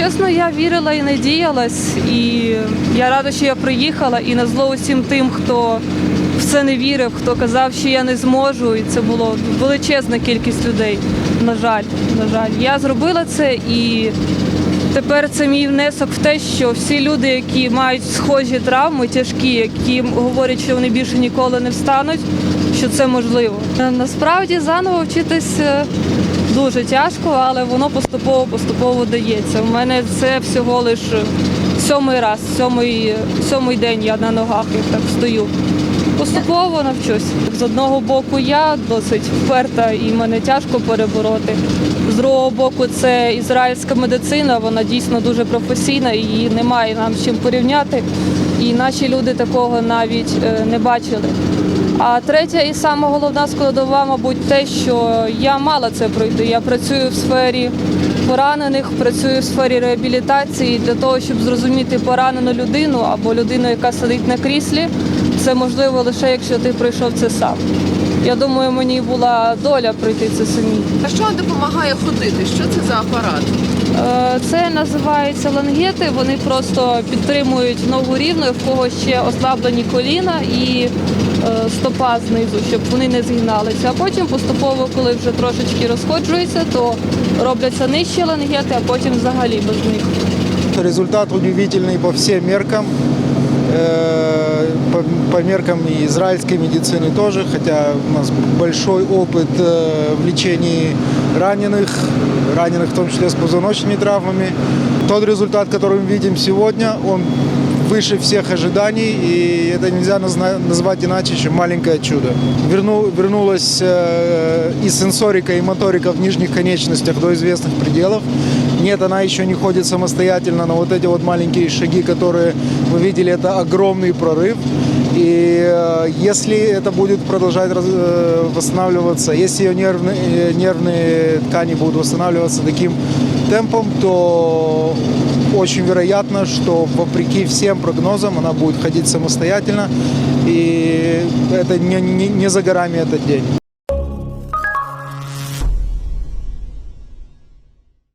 Чесно, я вірила і надіялась, і я рада, що я приїхала. І на зло усім тим, хто в це не вірив, хто казав, що я не зможу. І це було величезна кількість людей. На жаль, на жаль, я зробила це і. Тепер це мій внесок в те, що всі люди, які мають схожі травми, тяжкі, які говорять, що вони більше ніколи не встануть, що це можливо. Насправді заново вчитись е, дуже тяжко, але воно поступово поступово дається. У мене це всього лише сьомий раз, сьомий, сьомий день я на ногах як так стою. Поступово навчусь. З одного боку, я досить вперта і мене тяжко перебороти. З другого боку, це ізраїльська медицина, вона дійсно дуже професійна, і немає нам з чим порівняти. І наші люди такого навіть е, не бачили. А третя і сама головна складова, мабуть, те, що я мала це пройти. Я працюю в сфері поранених, працюю в сфері реабілітації для того, щоб зрозуміти поранену людину або людину, яка сидить на кріслі. Це можливо лише якщо ти пройшов це сам. Я думаю, мені була доля пройти це самі. А що допомагає ходити? Що це за апарат? Е, Це називається лангети. Вони просто підтримують ногу рівною, в кого ще ослаблені коліна і стопа знизу, щоб вони не згиналися. А потім поступово, коли вже трошечки розходжується, то робляться нижчі лангети, а потім взагалі без них. Результат удивительный по всем меркам. Э, По, по меркам и израильской медицины тоже, хотя у нас большой опыт э, в лечении раненых, раненых в том числе с позвоночными травмами. Тот результат, который мы видим сегодня, он выше всех ожиданий, и это нельзя назвать иначе, чем маленькое чудо. Верну, вернулась э, и сенсорика, и моторика в нижних конечностях до известных пределов. Нет, она еще не ходит самостоятельно, но вот эти вот маленькие шаги, которые вы видели, это огромный прорыв. И э, если это будет продолжать раз- э, восстанавливаться, если ее нервные, э, нервные ткани будут восстанавливаться таким темпом, то очень вероятно, что вопреки всем прогнозам она будет ходить самостоятельно. И это не, не, не за горами этот день.